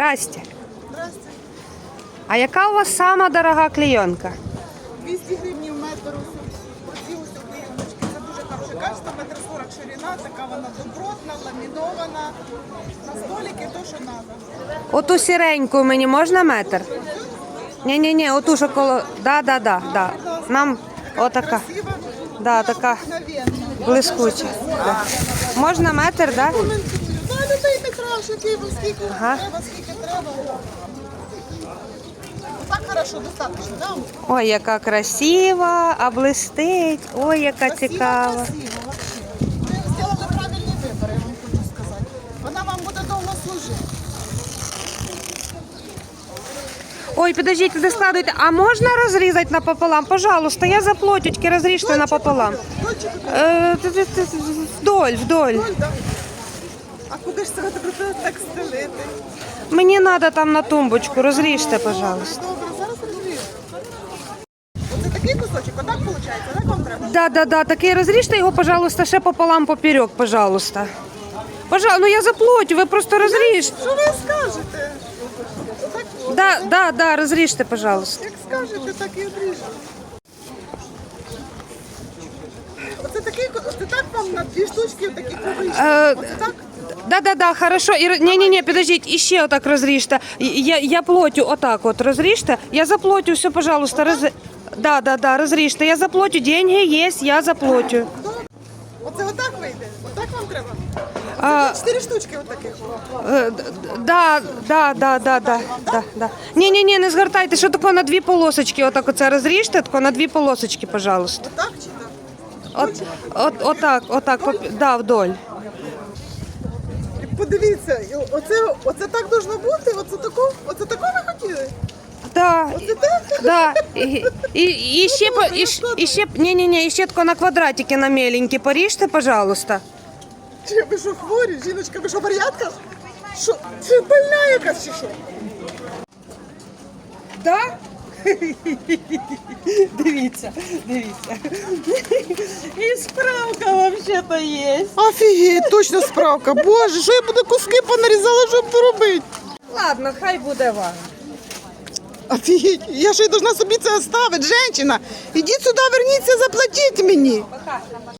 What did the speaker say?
Здрасте. Здрасте. А яка у вас сама дорога клейонка? 200 гривень метр. Оці ось клеєночки. Це дуже хороше качество, метр 40 ширина, така вона добротна, ламінована. На столики то, що треба. Оту сіреньку мені можна метр? Ні-ні-ні, оту що коло. Да, да, да, да. Нам отака. Красива, Да, така блискуча. Да. Можна метр, да? Ви скільки Ага. треба, скільки треба. Так хорошо, достатньо, да? Ой, яка красива, а блистить. Ой, яка Красиво, цікава. красиво, вообще. Ви зробили правильний вибір, я вам хочу сказати. Вона вам буде довго служити. Ой, подождіть, не складуйте. А можна розрізати напополам? Пожалуйста, я заплатю, тільки розріжте напополам. Е, т- т- т- Вдоль, вдоль. Да? А куди ж це так стелити? Мені треба там на тумбочку, розріжте, пожалуйста. Добре, зараз розріжу. Оце такий кусочок, отак виходить, так вам треба? Да, да, да, такий розріжте його, пожалуйста, ще пополам поперек, пожалуйста. Пожалуйста, ну я заплатю, ви просто розріжте. Що ви скажете? Отак, Да, да, да, розріжте, пожалуйста. як скажете, так і одріжу. Оце такий, оце так вам на дві штучки такі круглі. Е, Оце так? Да, да, да, хорошо. І, ні, ні, ні, підождіть, іще отак розріжте. Я, я платю отак от розріжте. Я заплатю, все, пожалуйста, роз... Да, да, да, розріжте. Я заплатю, деньги є, я заплатю. Оце отак вийде? Отак вам треба? А, Чотири штучки отаких. Е, д- Да, да, да, да, да, да, да. Ні, ні, ні, не згортайте, що таке на дві полосочки, отак оце розріжте, тако на дві полосочки, пожалуйста. Так чи так? От, от, отак, отак, поп- да, вдоль. Подивіться, оце, оце так должно бути? Оце тако, оце тако ви хотіли? Да, Оце так? да. І, і, і ще, по, щ- і ще, ні, ні, ні, і ще тако на квадратики на меленькі поріжте, пожалуйста. Чи ви що хворі? Жіночка, ви що вар'ятка? Що? Це больна якась чи що? Да? Дивіться, дивіться. І справка взагалі-то є. Офігеть, точно справка. Боже, що я буду куски понарізала, щоб поробити. Ладно, хай буде вам. Офігеть, я ще й должна собі це оставити, жінка. Ідіть сюди, верніться, заплатіть мені.